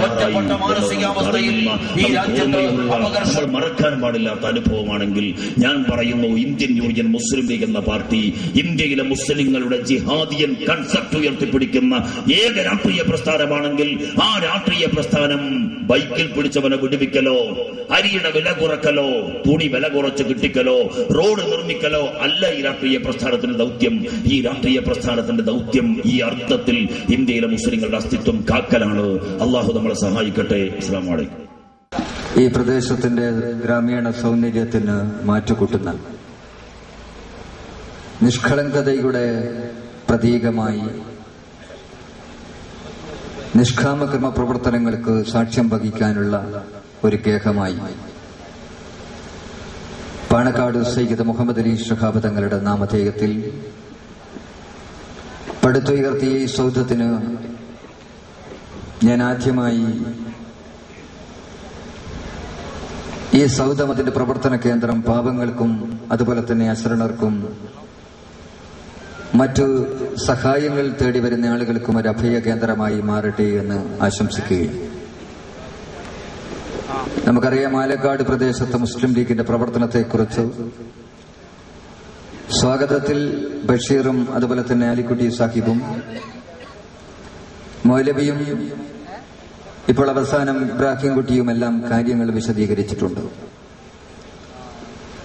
ഒറ്റപ്പെട്ട മാനസികാവസ്ഥയിൽ ഈ മറക്കാൻ പാടില്ലാത്ത അനുഭവമാണെങ്കിൽ ഞാൻ പറയുന്നു ഇന്ത്യൻ യൂണിയൻ മുസ്ലിം ലീഗ് എന്ന പാർട്ടി ഇന്ത്യയിലെ മുസ്ലിങ്ങളുടെ ജിഹാദിയൻ കൺസെപ്റ്റ് ഉയർത്തിപ്പിടിക്കുന്ന ഏക രാഷ്ട്രീയ പ്രസ്ഥാനമാണെങ്കിൽ ആ രാഷ്ട്രീയ പ്രസ്ഥാനം ബൈക്കിൽ പിടിച്ചവനെ വിടുവിക്കലോ അരിയുടെ വില കുറക്കലോ തുണി വില കുറച്ച് കിട്ടിക്കലോ റോഡ് നിർമ്മിക്കലോ അല്ല ഈ രാഷ്ട്രീയ പ്രസ്ഥാനത്തിന്റെ ദൗത്യം. ഈ രാഷ്ട്രീയ പ്രസ്ഥാനത്തിന്റെ ദൗത്യം ഈ അർത്ഥത്തിൽ ഇന്ത്യയിലെ മുസ്ലിങ്ങളുടെ അസ്തിത്വം കാക്കലാണ്. അള്ളാഹു നമ്മളെ സഹായിക്കട്ടെ. അസ്സാം ഈ പ്രദേശത്തിന്റെ ഗ്രാമീണ സൗന്ദര്യത്തിന് മാറ്റുകൂട്ടുന്ന നിഷ്കളങ്കതയുടെ പ്രതീകമായി നിഷ്കാമകർമ്മ പ്രവർത്തനങ്ങൾക്ക് സാക്ഷ്യം വഹിക്കാനുള്ള ഒരു കേഹമായി പാണക്കാട് സയ്യിദ് മുഹമ്മദ് അലി ഷഹാബ് തങ്ങളുടെ നാമധേയത്തിൽ പടുത്തുയർത്തിയ ഈ സൗധത്തിന് ഞാൻ ആദ്യമായി ഈ സൗധം അതിന്റെ പ്രവർത്തന കേന്ദ്രം പാപങ്ങൾക്കും അതുപോലെ തന്നെ അശരണർക്കും മറ്റു സഹായങ്ങൾ തേടി വരുന്ന ആളുകൾക്കും ഒരു അഭയ കേന്ദ്രമായി മാറട്ടെ എന്ന് ആശംസിക്കുകയും. നമുക്കറിയാം ആലക്കാട് പ്രദേശത്ത് മുസ്ലിം ലീഗിന്റെ പ്രവർത്തനത്തെക്കുറിച്ച് സ്വാഗതത്തിൽ ബഷീറും അതുപോലെ തന്നെ അലിക്കുട്ടി സാഹിബും മൗലവിയും ഇപ്പോൾ അവസാനം ഇബ്രാഹിംകുട്ടിയും എല്ലാം കാര്യങ്ങൾ വിശദീകരിച്ചിട്ടുണ്ട്.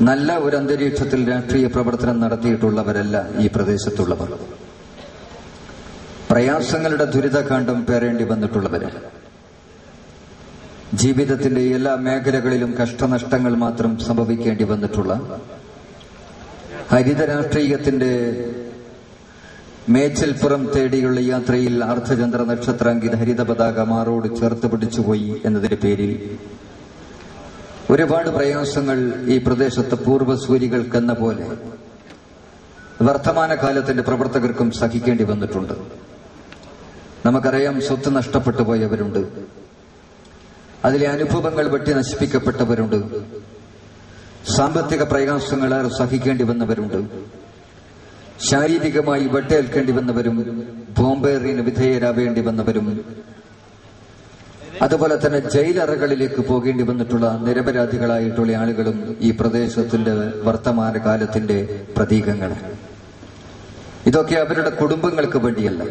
നല്ല ഒരു അന്തരീക്ഷത്തിൽ രാഷ്ട്രീയ പ്രവർത്തനം നടത്തിയിട്ടുള്ളവരല്ല ഈ പ്രദേശത്തുള്ളവർ. പ്രയാസങ്ങളുടെ ദുരിതകാണ്ഡം പേറേണ്ടി വന്നിട്ടുള്ളവരാണ് ജീവിതത്തിന്റെ എല്ലാ മേഖലകളിലും കഷ്ടനഷ്ടങ്ങൾ മാത്രം സംഭവിക്കേണ്ടി വന്നിട്ടുള്ള ഹരിത രാഷ്ട്രീയത്തിന്റെ മേച്ചൽപ്പുറം തേടിയുള്ള യാത്രയിൽ അർദ്ധചന്ദ്ര നക്ഷത്രാങ്കിത ഹരിത പതാക മാറോട് ചേർത്ത് പിടിച്ചുപോയി എന്നതിന്റെ പേരിൽ ഒരുപാട് പ്രയാസങ്ങൾ ഈ പ്രദേശത്ത് പൂർവസൂരികൾക്കെന്ന പോലെ വർത്തമാനകാലത്തിന്റെ പ്രവർത്തകർക്കും സഹിക്കേണ്ടി വന്നിട്ടുണ്ട്. നമുക്കറിയാം സ്വത്ത് നഷ്ടപ്പെട്ടു പോയവരുണ്ട്. അതിലെ അനുഭവങ്ങൾ വെട്ടി നശിപ്പിക്കപ്പെട്ടവരുണ്ട്. സാമ്പത്തിക പ്രയാസങ്ങൾ ഏറെ സഹിക്കേണ്ടി വന്നവരുണ്ട്. ശാരീരികമായി വെട്ടേൽക്കേണ്ടി വന്നവരും ബോംബേറിന് വിധേയരാവേണ്ടി വന്നവരും. അതുപോലെ തന്നെ ജയിലറകളിലേക്ക് പോകേണ്ടി വന്നിട്ടുള്ള നിരപരാധികളായിട്ടുള്ള ആളുകളും ഈ പ്രദേശത്തിന്റെ വർത്തമാന കാലത്തിന്റെ പ്രതീകങ്ങൾ. ഇതൊക്കെ അവരുടെ കുടുംബങ്ങൾക്ക് വേണ്ടിയല്ല.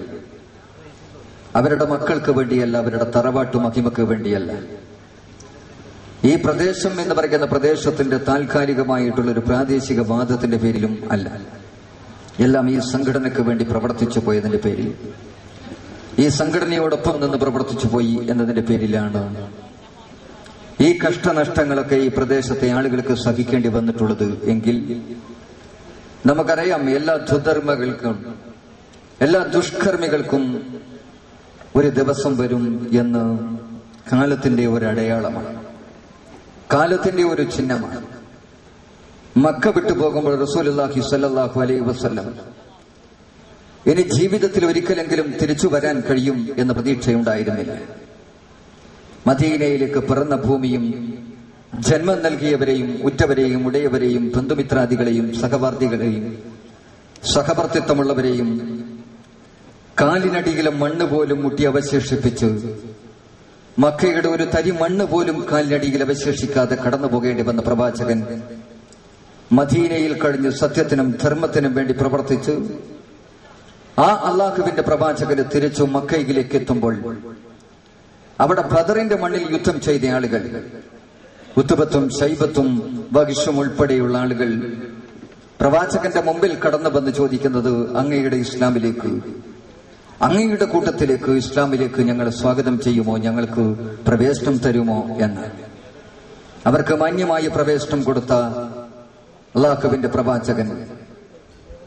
അവരുടെ മക്കൾക്ക് വേണ്ടിയല്ല അവരുടെ തറവാട്ടു മഹിമക്ക് വേണ്ടിയല്ല. ഈ പ്രദേശം എന്ന് പറയുന്ന പ്രദേശത്തിന്റെ താൽക്കാലികമായിട്ടുള്ള ഒരു പ്രാദേശിക വാദത്തിന്റെ പേരിലും അല്ല. എല്ലാം ഈ സംഘടനയ്ക്ക് വേണ്ടി പ്രവർത്തിച്ചു പോയതിന്റെ പേരിൽ. ഈ സംഘടനയോടൊപ്പം നിന്ന് പ്രവർത്തിച്ചു പോയി എന്നതിന്റെ പേരിലാണ് ഈ കഷ്ടനഷ്ടങ്ങളൊക്കെ ഈ പ്രദേശത്തെ ആളുകൾക്ക് സഹിക്കേണ്ടി വന്നിട്ടുള്ളത് എങ്കിൽ നമുക്കറിയാം എല്ലാ ദുധർമ്മകൾക്കും എല്ലാ ദുഷ്കർമ്മികൾക്കും ഒരു ദിവസം വരും എന്ന് കാലത്തിന്റെ ഒരു അടയാളമാണ് കാലത്തിന്റെ ഒരു ചിഹ്നമാണ്. മക്ക വിട്ടു പോകുമ്പോൾ റസൂലുള്ളാഹി സ്വല്ലല്ലാഹു അലൈഹി വസല്ലം ഇനി ജീവിതത്തിൽ ഒരിക്കലെങ്കിലും തിരിച്ചു വരാൻ കഴിയും എന്ന പ്രതീക്ഷയുണ്ടായിരുന്നില്ല. മദീനയിലേക്ക് പിറന്ന ഭൂമിയും ജന്മം നൽകിയവരെയും ഉറ്റവരെയും ഉടയവരെയും ബന്ധുമിത്രാദികളെയും സഹവർത്തികളെയും സഹവർത്തിത്വമുള്ളവരെയും കാലിനടിയിലെ മണ്ണ് പോലും മുട്ടി അവശേഷിപ്പിച്ച് മക്കയുടെ ഒരു തരി മണ്ണ് പോലും കാലിനടിയിൽ അവശേഷിക്കാതെ കടന്നു പോകേണ്ടി വന്ന പ്രവാചകൻ മദീനയിൽ കഴിഞ്ഞ് സത്യത്തിനും ധർമ്മത്തിനും വേണ്ടി പ്രവർത്തിച്ച് ആ അള്ളാഹുവിന്റെ പ്രവാചകന് തിരിച്ചു മക്കയിലേക്ക് എത്തുമ്പോൾ അവിടെ ബദറിന്റെ മണ്ണിൽ യുദ്ധം ചെയ്ത ആളുകൾ ഉത്തുബത്തും ശൈബത്തും വകിഷും ഉൾപ്പെടെയുള്ള ആളുകൾ പ്രവാചകന്റെ മുമ്പിൽ കടന്നു വന്ന് ചോദിക്കുന്നത് അങ്ങയുടെ ഇസ്ലാമിലേക്ക് അങ്ങയുടെ കൂട്ടത്തിലേക്ക് ഇസ്ലാമിലേക്ക് ഞങ്ങൾ സ്വാഗതം ചെയ്യുമോ? ഞങ്ങൾക്ക് പ്രവേശനം തരുമോ എന്ന്. അവർക്ക് മാന്യമായ പ്രവേശനം കൊടുത്ത അള്ളാഹുവിന്റെ പ്രവാചകൻ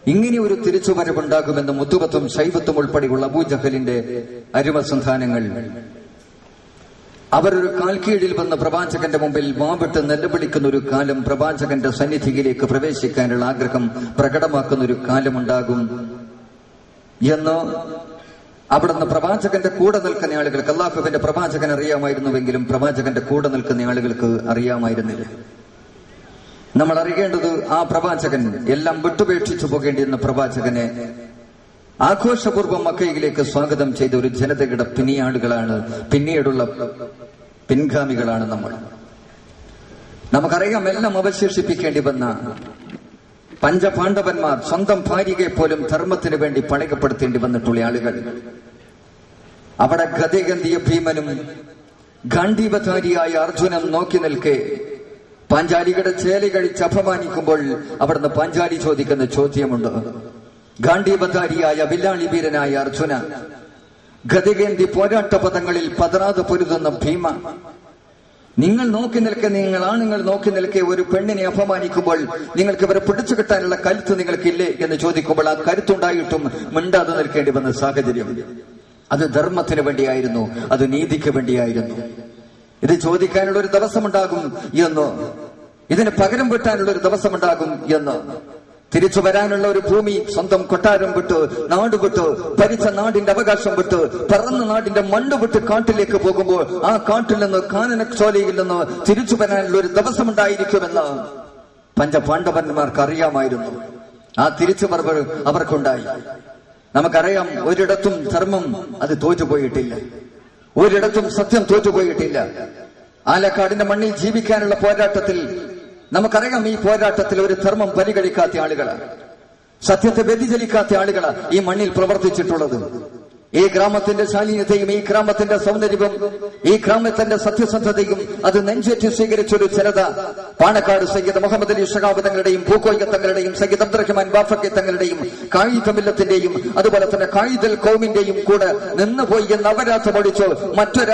ഇങ്ങനെ ഒരു തിരിച്ചുവരവുണ്ടാകുമെന്ന് മുത്തുബത്തും ശൈവത്തും ഉൾപ്പെടെയുള്ള അബൂജഹലിന്റെ അരുമസന്ധാനങ്ങൾ. അവരൊരു കാൽക്കീഴിൽ വന്ന പ്രവാചകന്റെ മുമ്പിൽ വാവിട്ട് നിലവിളിക്കുന്ന ഒരു കാലം പ്രവാചകന്റെ സന്നിധിയിലേക്ക് പ്രവേശിക്കാനുള്ള ആഗ്രഹം പ്രകടമാക്കുന്ന ഒരു കാലമുണ്ടാകും എന്ന് അവിടുന്ന് പ്രവാചകന്റെ കൂടെ നിൽക്കുന്ന ആളുകൾക്ക് അള്ളാഹുവിന്റെ പ്രവാചകൻ അറിയാമായിരുന്നുവെങ്കിലും പ്രവാചകന്റെ കൂടെ നിൽക്കുന്ന ആളുകൾക്ക് അറിയാമായിരുന്നില്ല. നമ്മൾ അറിയേണ്ടത് ആ പ്രവാചകൻ എല്ലാം വിട്ടുപേക്ഷിച്ചു പോകേണ്ടിയിരുന്ന പ്രവാചകനെ ആഘോഷപൂർവം മക്കയിലേക്ക് സ്വാഗതം ചെയ്ത ഒരു ജനതയുടെ പിന്നിയാളുകളാണ് പിന്നീടുള്ള പിൻഗാമികളാണ് നമ്മൾ. നമുക്കറിയാം എല്ലാം അവശേഷിപ്പിക്കേണ്ടി വന്ന പഞ്ചപാണ്ഡവന്മാർ സ്വന്തം ഭാര്യയെ പോലും ധർമ്മത്തിന് വേണ്ടി പണികപ്പെടുത്തേണ്ടി വന്നിട്ടുള്ള ആളുകൾ. അവിടെ ഗതഗന്ധിയ ഭീമനും ഗാന്ധീവധാരിയായ അർജുനം നോക്കി നിൽക്കെ പാഞ്ചാലികളുടെ ചേലി കഴിച്ച് അപമാനിക്കുമ്പോൾ അവിടുന്ന് പാഞ്ചാലി ചോദിക്കുന്ന ചോദ്യമുണ്ട്. ഗാന്ധീവധാരിയായ വില്ലാളി വീരനായ അർജുന ഗതികേന്തി പോരാട്ട പദങ്ങളിൽ പതറാതെ പൊരുതുന്ന ഭീമ നിങ്ങൾ നോക്കി നിൽക്കെ നിങ്ങൾ ആണുങ്ങൾ നോക്കി നിൽക്കെ ഒരു പെണ്ണിനെ അപമാനിക്കുമ്പോൾ നിങ്ങൾക്ക് ഇവരെ പിടിച്ചു കിട്ടാനുള്ള കരുത്ത് നിങ്ങൾക്കില്ലേ എന്ന് ചോദിക്കുമ്പോൾ ആ കരുത്തുണ്ടായിട്ടും മിണ്ടാതെ നിൽക്കേണ്ടി വന്ന സാഹചര്യം. അത് ധർമ്മത്തിന് വേണ്ടിയായിരുന്നു അത് നീതിക്ക് വേണ്ടിയായിരുന്നു. ഇത് ചോദിക്കാനുള്ള ഒരു ദിവസമുണ്ടാകും എന്ന് ഇതിന് പകരം വെട്ടാനുള്ള ഒരു ദിവസമുണ്ടാകും എന്ന്. തിരിച്ചു വരാനുള്ള ഒരു ഭൂമി സ്വന്തം കൊട്ടാരം വിട്ട് നാട് വിട്ട് ഭരിച്ച നാടിന്റെ അവകാശം വിട്ട് പറന്ന നാടിന്റെ മണ്ണ് വിട്ട് കാട്ടിലേക്ക് പോകുമ്പോൾ ആ കാട്ടിൽ നിന്ന് കാനനക്ഷോലയിൽ നിന്ന് തിരിച്ചു വരാനുള്ള ഒരു ദിവസം ഉണ്ടായിരിക്കുമെന്ന് പഞ്ചപാണ്ഡവന്മാർക്ക് അറിയാമായിരുന്നു. ആ തിരിച്ചു പറവ് അവർക്കുണ്ടായി. നമുക്കറിയാം ഒരിടത്തും ധർമ്മം അത് തോറ്റുപോയിട്ടില്ല. ഒരിടത്തും സത്യം തോറ്റുപോയിട്ടില്ല. ആലക്കാടിന്റെ മണ്ണിൽ ജീവിക്കാനുള്ള പോരാട്ടത്തിൽ നമുക്കറിയാം ഈ പോരാട്ടത്തിൽ ഒരു ധർമ്മം പരിഗണിക്കാത്ത ആളുകളാണ്. സത്യത്തെ വ്യതിചലിക്കാത്ത ആളുകളാണ് ഈ മണ്ണിൽ പ്രവർത്തിച്ചിട്ടുള്ളത്. ഈ ഗ്രാമത്തിന്റെ ശാലീനതയും ഈ ഗ്രാമത്തിന്റെ സൗന്ദര്യവും ഈ ഗ്രാമത്തിന്റെ സത്യസന്ധതയും അത് നെഞ്ചേറ്റി സ്വീകരിച്ചൊരു ജനത പാണക്കാട് സംഗീത മുഹമ്മദ് അലി ഷഹാബ് തങ്ങളുടെയും പൂക്കോയ്യ തങ്ങളുടെയും അബ്ദുറഹ്മാൻ ബാഫക്കെ തങ്ങളുടെയും കായികമില്ലത്തിന്റെയും അതുപോലെ തന്നെ കായിതൽ കോമിന്റെയും കൂടെ നിന്നുപോയി എന്ന് അപരാധം ഒഴിച്ചോ മറ്റൊരു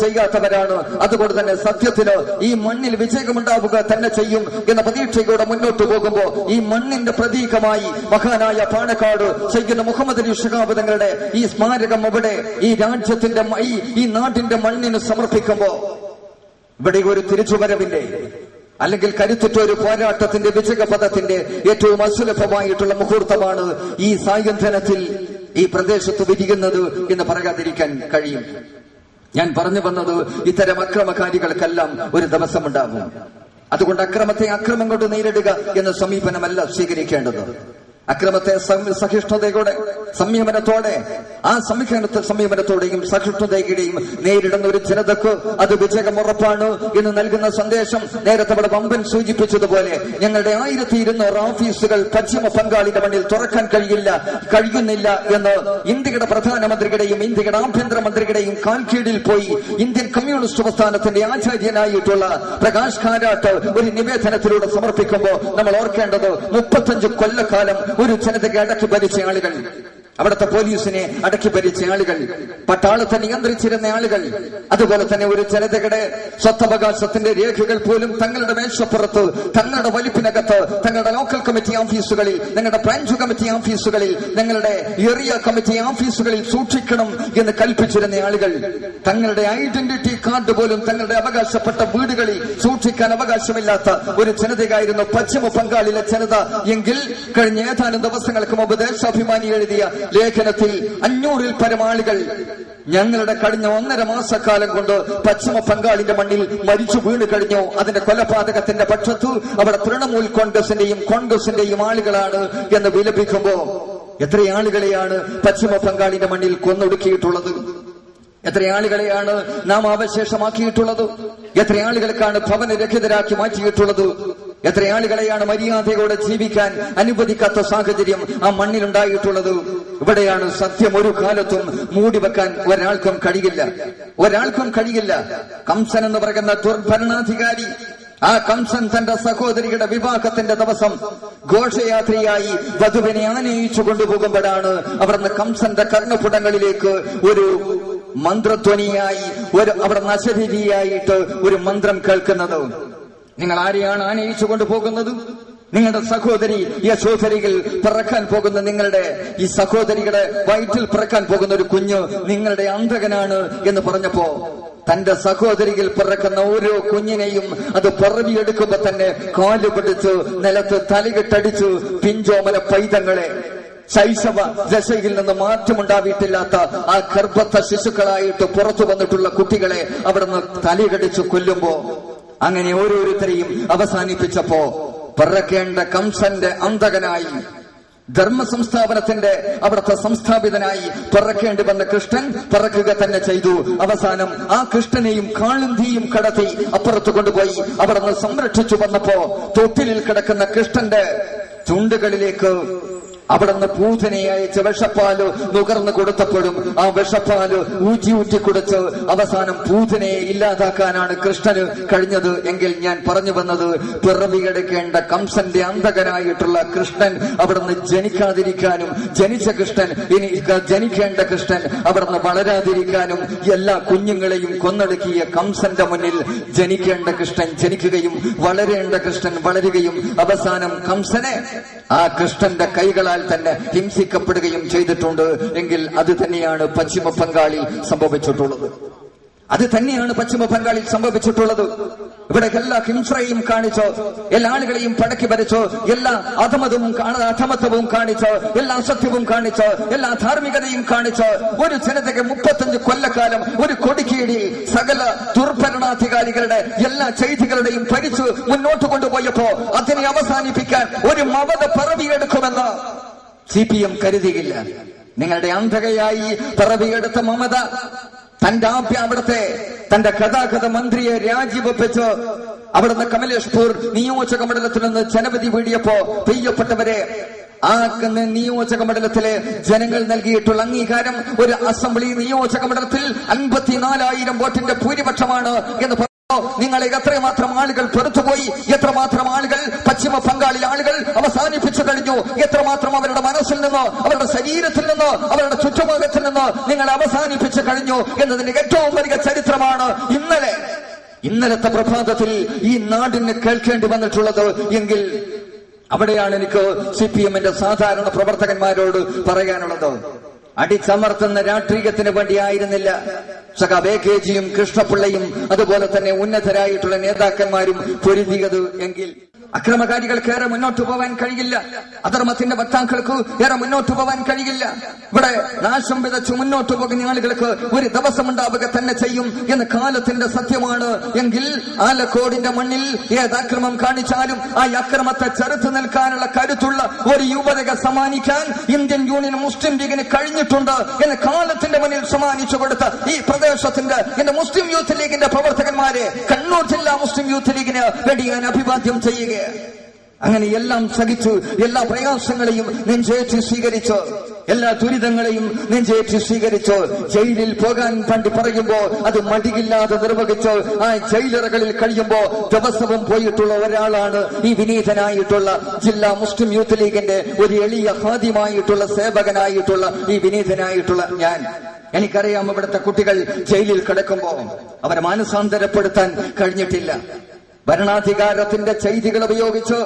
ചെയ്യാത്തവരാണ്. അതുകൊണ്ട് തന്നെ സത്യത്തിന് ഈ മണ്ണിൽ വിജയമുണ്ടാവുക തന്നെ ചെയ്യും എന്ന പ്രതീക്ഷയോടെ മുന്നോട്ട് പോകുമ്പോൾ ഈ മണ്ണിന്റെ പ്രതീകമായി മഹാനായ പാണക്കാട് സയ്യിദ് മുഹമ്മദ് അലി ഷഹാബ് തങ്ങളുടെ ഈ സ്മാരകം അവിടെ ഈ രാജ്യത്തിന്റെ ഈ നാടിന്റെ മണ്ണിന് സമർപ്പിക്കുമ്പോ ഇവിടെ ഒരു തിരിച്ചുവരവിന്റെ അല്ലെങ്കിൽ കരുത്തുറ്റ ഒരു പോരാട്ടത്തിന്റെ വിജയപഥത്തിന്റെ ഏറ്റവും അസുലഭമായിട്ടുള്ള മുഹൂർത്തമാണ് ഈ സായന്ധനത്തിൽ ഈ പ്രദേശത്ത് വിരിയുന്നത് എന്ന് പറയാതിരിക്കാൻ കഴിയും. ഞാൻ പറഞ്ഞു വന്നത് ഇത്തരം അക്രമകാരികൾക്കെല്ലാം ഒരു ദിവസം ദിവസമുണ്ടാകും. അതുകൊണ്ട് അക്രമത്തെ അക്രമം കൊണ്ട് നേരിടുക എന്ന സമീപനമല്ല സ്വീകരിക്കേണ്ടത്. അക്രമത്തെ സഹിഷ്ണുതയോടെ സംയമനത്തോടെ ആ സംവിധാനത്തെ സംയമനത്തോടെയും സഹിഷ്ണുതയുടെയും നേരിടുന്ന ഒരു ജനതക്ക് അത് വിജയം ഉറപ്പാണ് എന്ന് നൽകുന്ന സന്ദേശം നേരത്തെ ഇവിടെ വമ്പൻ സൂചിപ്പിച്ചതുപോലെ ഞങ്ങളുടെ ആയിരത്തി ഇരുന്നൂറ് ഓഫീസുകൾ പശ്ചിമ പങ്കാളിയുടെ മണ്ണിൽ തുറക്കാൻ കഴിയില്ല കഴിയുന്നില്ല എന്ന് ഇന്ത്യയുടെ പ്രധാനമന്ത്രിയുടെയും ഇന്ത്യയുടെ ആഭ്യന്തരമന്ത്രിയുടെയും കാൽക്കീഴിൽ പോയി ഇന്ത്യൻ കമ്മ്യൂണിസ്റ്റ് പ്രസ്ഥാനത്തിന്റെ ആചാര്യനായിട്ടുള്ള പ്രകാശ് കാരാട്ട് ഒരു നിവേദനത്തിലൂടെ സമർപ്പിക്കുമ്പോൾ നമ്മൾ ഓർക്കേണ്ടത് മുപ്പത്തഞ്ച് കൊല്ലക്കാലം ഒരു ജനതയ്ക്ക് അടക്കി ഭരിച്ച ആളുകൾ അവിടുത്തെ പോലീസിനെ അടക്കി ഭരിച്ച ആളുകൾ പട്ടാളത്തെ നിയന്ത്രിച്ചിരുന്ന ആളുകൾ അതുപോലെ തന്നെ ഒരു ജനതയുടെ സ്വത്തവകാശത്തിന്റെ രേഖകൾ പോലും തങ്ങളുടെ മേശപ്പുറത്ത് തങ്ങളുടെ വലിപ്പിനകത്ത് തങ്ങളുടെ ലോക്കൽ കമ്മിറ്റി ഓഫീസുകളിൽ നിങ്ങളുടെ ബ്രാഞ്ച് കമ്മിറ്റി ഓഫീസുകളിൽ നിങ്ങളുടെ ഏറിയ കമ്മിറ്റി ഓഫീസുകളിൽ സൂക്ഷിക്കണം എന്ന് കൽപ്പിച്ചിരുന്ന ആളുകൾ തങ്ങളുടെ ഐഡന്റിറ്റി കാർഡ് പോലും തങ്ങളുടെ അവകാശപ്പെട്ട വീടുകളിൽ സൂക്ഷിക്കാൻ അവകാശമില്ലാത്ത ഒരു ജനതയായിരുന്നു പശ്ചിമ ബംഗാളിലെ ജനത. എങ്കിൽ കഴിഞ്ഞ ഏതാനും ദിവസങ്ങൾക്ക് മുമ്പ് ദേശാഭിമാനി എഴുതിയ ലേഖനത്തിൽ അഞ്ഞൂറിൽ പരമാളികൾ. ഞങ്ങളുടെ കഴിഞ്ഞ ഒന്നര മാസക്കാലം കൊണ്ട് പശ്ചിമ ബംഗാളിന്റെ മണ്ണിൽ മരിച്ചു വീണ് കഴിഞ്ഞു. അതിന്റെ കൊലപാതകത്തിന്റെ പക്ഷത്തു അവിടെ തൃണമൂൽ കോൺഗ്രസിന്റെയും കോൺഗ്രസിന്റെയും ആളുകളാണ് എന്ന് വിലപിക്കുമ്പോ എത്ര ആളുകളെയാണ് പശ്ചിമ ബംഗാളിന്റെ മണ്ണിൽ കൊന്നൊടുക്കിയിട്ടുള്ളത്? എത്ര ആളുകളെയാണ് നാം അവശേഷമാക്കിയിട്ടുള്ളത്? എത്ര ആളുകൾക്കാണ് ഭവനരഹിതരാക്കി മാറ്റിയിട്ടുള്ളത്? എത്ര ആളുകളെയാണ് മര്യാദയോടെ ജീവിക്കാൻ അനുവദിക്കാത്ത സാഹചര്യം ആ മണ്ണിലുണ്ടായിട്ടുള്ളത്? ഇവിടെയാണ് സത്യം ഒരു കാലത്തും മൂടിവെക്കാൻ ഒരാൾക്കും കഴിയില്ല. ഒരാൾക്കും കഴിയില്ല. കംസൻ എന്ന് പറയുന്ന ദുർഭരണാധികാരി ആ കംസൻ തന്റെ സഹോദരിയുടെ വിവാഹത്തിന്റെ ദിവസം ഘോഷയാത്രയായി വധുവിനെ ആനയിച്ചു കൊണ്ടുപോകുമ്പോഴാണ് അവിടുന്ന് കംസന്റെ കർണപുടങ്ങളിലേക്ക് ഒരു മന്ത്രധ്വനിയായി ഒരു അവിടെ നശരീതിയായിട്ട് ഒരു മന്ത്രം കേൾക്കുന്നത്. നിങ്ങൾ ആരെയാണ് ആനയിച്ചു കൊണ്ടുപോകുന്നത് നിങ്ങളുടെ സഹോദരി യശോധരികൾ പിറക്കാൻ പോകുന്ന നിങ്ങളുടെ ഈ സഹോദരികളുടെ വയറ്റിൽ പിറക്കാൻ പോകുന്ന ഒരു കുഞ്ഞ് നിങ്ങളുടെ അന്ധകനാണ് എന്ന് പറഞ്ഞപ്പോ തന്റെ സഹോദരികൾ പിറക്കുന്ന ഓരോ കുഞ്ഞിനെയും അത് പിറവിയെടുക്കുമ്പോ തന്നെ കാൽ പിടിച്ചു നിലത്ത് തലകിട്ടടിച്ചു പിഞ്ചോമല പൈതങ്ങളെ ശൈശവ ദശയിൽ നിന്ന് മാറ്റമുണ്ടാവിയിട്ടില്ലാത്ത ആ ഗർഭത്തെ ശിശുക്കളായിട്ട് പുറത്തു വന്നിട്ടുള്ള കുട്ടികളെ അവിടുന്ന് തലകടിച്ചു കൊല്ലുമ്പോ അങ്ങനെ ഓരോരുത്തരെയും അവസാനിപ്പിച്ചപ്പോ പറക്കേണ്ട കംസന്റെ അന്തകനായി ധർമ്മ സംസ്ഥാപനത്തിന്റെ അവിടുത്തെ സംസ്ഥാപിതനായി പറക്കേണ്ടി വന്ന കൃഷ്ണൻ പറക്കുക തന്നെ ചെയ്തു. അവസാനം ആ കൃഷ്ണനെയും കാളുന്തിയും കടത്തി അപ്പുറത്ത് കൊണ്ടുപോയി അവിടെ നിന്ന് സംരക്ഷിച്ചു വന്നപ്പോ തൊട്ടിലിൽ കിടക്കുന്ന കൃഷ്ണന്റെ ചുണ്ടുകളിലേക്ക് അവിടുന്ന് പൂജനെ അയച്ച് വിഷപ്പാൽ നുകർന്നു കൊടുത്തപ്പോഴും ആ വിഷപ്പാൽ ഊറ്റി ഊറ്റി കൊടുത്ത് അവസാനം പൂജനയെ ഇല്ലാതാക്കാനാണ് കൃഷ്ണന് കഴിഞ്ഞത് എങ്കിൽ ഞാൻ പറഞ്ഞു വന്നത് പിറവിയെടുക്കേണ്ട കംസന്റെ അന്തകനായിട്ടുള്ള കൃഷ്ണൻ അവിടുന്ന് ജനിക്കാതിരിക്കാനും ജനിച്ച കൃഷ്ണൻ ഇനി ജനിക്കേണ്ട കൃഷ്ണൻ അവിടുന്ന് വളരാതിരിക്കാനും എല്ലാ കുഞ്ഞുങ്ങളെയും കൊന്നൊടുക്കിയ കംസന്റെ മുന്നിൽ ജനിക്കേണ്ട കൃഷ്ണൻ ജനിക്കുകയും വളരേണ്ട കൃഷ്ണൻ വളരുകയും അവസാനം കംസനെ ആ കൃഷ്ണന്റെ കൈകളാൽ തന്നെ ഹിംസിക്കപ്പെടുകയും ചെയ്തിട്ടുണ്ട്. എങ്കിൽ അത് തന്നെയാണ് പശ്ചിമ ബംഗാളിൽ സംഭവിച്ചിട്ടുള്ളത്. അത് തന്നെയാണ് പശ്ചിമ ബംഗാളിൽ സംഭവിച്ചിട്ടുള്ളത്. ഇവിടെ എല്ലാ ഹിംസയും കാണിച്ചോ എല്ലാ ആളുകളെയും പടക്കി വരച്ചോ എല്ലാ അധമതവും അധമത്വവും കാണിച്ചോ എല്ലാ അസത്യവും കാണിച്ചോ എല്ലാ ധാർമ്മികതയും കാണിച്ചോ ഒരു ജനതയ്ക്ക് മുപ്പത്തഞ്ച് കൊല്ലക്കാലം ഒരു കൊടിക്കീഴിൽ സകല ദുർഭരണാധികാരികളുടെ എല്ലാ ചെയ്തികളുടെയും ഭരിച്ചു മുന്നോട്ട് കൊണ്ടുപോയപ്പോ അതിനെ അവസാനിപ്പിക്കാൻ ഒരു മമത പിറവിയെടുക്കുമെന്ന് സി പി എം കരുതിയില്ല. നിങ്ങളുടെ അന്ധകയായി പിറവിയെടുത്ത മമത തന്റെ ആഭ്യ അവിടുത്തെ തന്റെ ഗതാഗത മന്ത്രിയെ രാജിവെപ്പിച്ച് അവിടുന്ന് കമലേഷ്പൂർ നിയോജക മണ്ഡലത്തിൽ നിന്ന് ജനവിധി വീടിയപ്പോ പെയ്യപ്പെട്ടവരെ ആ നിയോജക മണ്ഡലത്തിലെ ജനങ്ങൾ നൽകിയിട്ടുള്ള അംഗീകാരം? ഒരു അസംബ്ലി നിയോജക മണ്ഡലത്തിൽ അൻപത്തിനാലായിരം വോട്ടിന്റെ ഭൂരിപക്ഷമാണ് എന്ന് നിങ്ങളെ എത്രമാത്രം ആളുകൾ പുറത്തുപോയി? എത്രമാത്രം ആളുകൾ പശ്ചിമ ബംഗാളിലെ ആളുകൾ അവസാനിപ്പിച്ചു കഴിഞ്ഞു? എത്രമാത്രം അവരുടെ മനസ്സിൽ നിന്നോ അവരുടെ ശരീരത്തിൽ നിന്നോ അവരുടെ ചുറ്റുഭാഗത്തിൽ നിന്നോ നിങ്ങൾ അവസാനിപ്പിച്ചു കഴിഞ്ഞു എന്നതിന്റെ ഏറ്റവും വലിയ ചരിത്രമാണ് ഇന്നലെ. ഇന്നലത്തെ പ്രഭാതത്തിൽ ഈ നാടിന് കേൾക്കേണ്ടി വന്നിട്ടുള്ളത് എങ്കിൽ അവിടെയാണ് എനിക്ക് സി പി എമ്മിന്റെ സാധാരണ പ്രവർത്തകന്മാരോട് പറയാനുള്ളത്. അടിച്ചമർത്തുന്ന രാഷ്ട്രീയത്തിന് വേണ്ടിയായിരുന്നില്ല. സഖാബ് എ കെ ജിയും കൃഷ്ണപിള്ളയും അതുപോലെ തന്നെ ഉന്നതരായിട്ടുള്ള നേതാക്കന്മാരും പൊരുതിയത് എങ്കിൽ അക്രമകാരികൾക്ക് ഏറെ മുന്നോട്ട് പോവാൻ കഴിയില്ല. അധർമ്മത്തിന്റെ വക്താക്കൾക്ക് ഏറെ മുന്നോട്ട് പോവാൻ കഴിയില്ല. ഇവിടെ നാശം വിതച്ച് മുന്നോട്ട് പോകുന്ന ആളുകൾക്ക് ഒരു ദിവസം ഉണ്ടാവുക തന്നെ ചെയ്യും എന്ന് കാലത്തിന്റെ സത്യമാണ്. എങ്കിൽ ആലക്കോടിന്റെ മണ്ണിൽ ഏത് അക്രമം കാണിച്ചാലും ആ അക്രമത്തെ ചെറുത്ത് നിൽക്കാനുള്ള കരുത്തുള്ള ഒരു യുവതക സമ്മാനിക്കാൻ ഇന്ത്യൻ യൂണിയൻ മുസ്ലിം ലീഗിന് കഴിഞ്ഞിട്ടുണ്ട് എന്ന് കാലത്തിന്റെ മുന്നിൽ സമ്മാനിച്ചു കൊടുത്ത ഈ പ്രദേശത്തിന്റെ എന്റെ മുസ്ലിം യൂത്ത് ലീഗിന്റെ പ്രവർത്തകന്മാരെ കണ്ണൂർ ജില്ലാ മുസ്ലിം യൂത്ത് ലീഗിന് വേണ്ടി ഞാൻ അഭിവാദ്യം ചെയ്യുകയാണ്. അങ്ങനെ എല്ലാം സഹിച്ചു എല്ലാ പ്രയാസങ്ങളെയും നെഞ്ചേറ്റ് സ്വീകരിച്ചു എല്ലാ ദുരിതങ്ങളെയും നെഞ്ചേറ്റ് സ്വീകരിച്ചു ജയിലിൽ പോകാൻ പണ്ടി പറയുമ്പോ അത് മടിയില്ലാതെ നിർവഹിച്ചു ആ ജയിലറകളിൽ കഴിയുമ്പോ ദിവസവും പോയിട്ടുള്ള ഒരാളാണ് ഈ വിനീതനായിട്ടുള്ള ജില്ലാ മുസ്ലിം യൂത്ത് ലീഗിന്റെ ഒരു എളിയ ഹാദ്യമായിട്ടുള്ള സേവകനായിട്ടുള്ള ഈ വിനീതനായിട്ടുള്ള ഞാൻ. എനിക്കറിയാം ഇവിടുത്തെ കുട്ടികൾ ജയിലിൽ കിടക്കുമ്പോ അവരെ മാനസാന്തരപ്പെടുത്താൻ കഴിഞ്ഞിട്ടില്ല. ഭരണാധികാരത്തിന്റെ ചെയ്തികൾ ഉപയോഗിച്ച്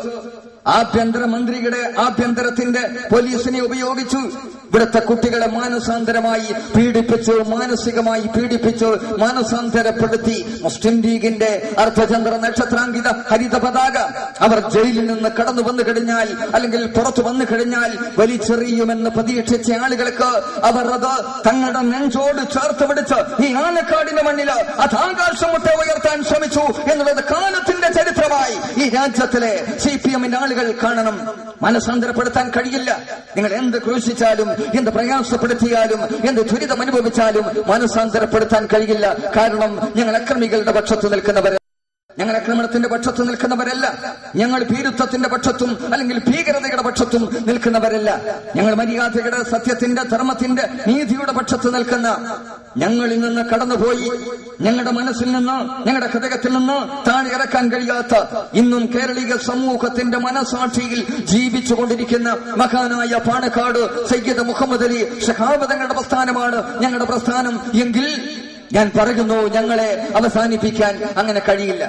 ആഭ്യന്തരമന്ത്രിയുടെ ആഭ്യന്തരത്തിന്റെ പോലീസിനെ ഉപയോഗിച്ചു. ഇവിടുത്തെ കുട്ടികളെ മാനസാന്തരമായി പീഡിപ്പിച്ചു മാനസികമായി പീഡിപ്പിച്ചു മാനസാന്തരപ്പെടുത്തി. മുസ്ലിം ലീഗിന്റെ അർദ്ധചന്ദ്ര നക്ഷത്രാങ്കിത ഹരിത പതാക അവർ ജയിലിൽ നിന്ന് കടന്നു വന്നു കഴിഞ്ഞാൽ അല്ലെങ്കിൽ പുറത്തു വന്നു കഴിഞ്ഞാൽ വലിച്ചെറിയുമെന്ന് പ്രതീക്ഷിച്ച ആളുകൾക്ക് അവർ അത് തങ്ങളുടെ നെഞ്ചോട് ചേർത്ത് പിടിച്ച് ഈ ആനക്കാടിന്റെ മണ്ണിൽ അത് ആകാശമുട്ട ഉയർത്താൻ ശ്രമിച്ചു എന്നുള്ളത് കാലത്തിന്റെ ചരിത്രമായി ഈ രാജ്യത്തിലെ സി പി എമ്മിന്റെ ആളുകൾ കാണണം. മനസ്സാന്തരപ്പെടുത്താൻ കഴിയില്ല. നിങ്ങൾ എന്ത് ക്രൂശിച്ചാലും എന്ത് പ്രയാസപ്പെടുത്തിയാലും എന്ത് ദുരിതം അനുഭവിച്ചാലും മനസ്സാന്തരപ്പെടുത്താൻ കഴിയില്ല. കാരണം ഞങ്ങൾ അക്രമികളുടെ പക്ഷത്ത് നിൽക്കുന്നവർ ഞങ്ങൾ ആക്രമണത്തിന്റെ പക്ഷത്ത് നിൽക്കുന്നവരല്ല. ഞങ്ങൾ ഭീരുത്വത്തിന്റെ പക്ഷത്തും അല്ലെങ്കിൽ ഭീകരതയുടെ പക്ഷത്തും നിൽക്കുന്നവരല്ല. ഞങ്ങൾ മര്യാദയുടെ സത്യത്തിന്റെ ധർമ്മത്തിന്റെ നീതിയുടെ പക്ഷത്ത് നിൽക്കുന്ന ഞങ്ങളിൽ നിന്ന് കടന്നുപോയി. ഞങ്ങളുടെ മനസ്സിൽ നിന്ന് ഞങ്ങളുടെ ഹൃദയത്തിൽ നിന്ന് താഴെ ഇറക്കാൻ കഴിയാത്ത ഇന്നും കേരളീയ സമൂഹത്തിന്റെ മനസാക്ഷിയിൽ ജീവിച്ചു കൊണ്ടിരിക്കുന്ന മഹാനായ പാണക്കാട് സയ്യിദ് മുഹമ്മദ് അലി ഷഹാബ് തങ്ങളുടെ പ്രസ്ഥാനമാണ്. ഞങ്ങളുടെ പ്രസ്ഥാനം എങ്കിൽ ഞാൻ പറയുന്നു ഞങ്ങളെ അവസാനിപ്പിക്കാൻ അങ്ങനെ കഴിയില്ല.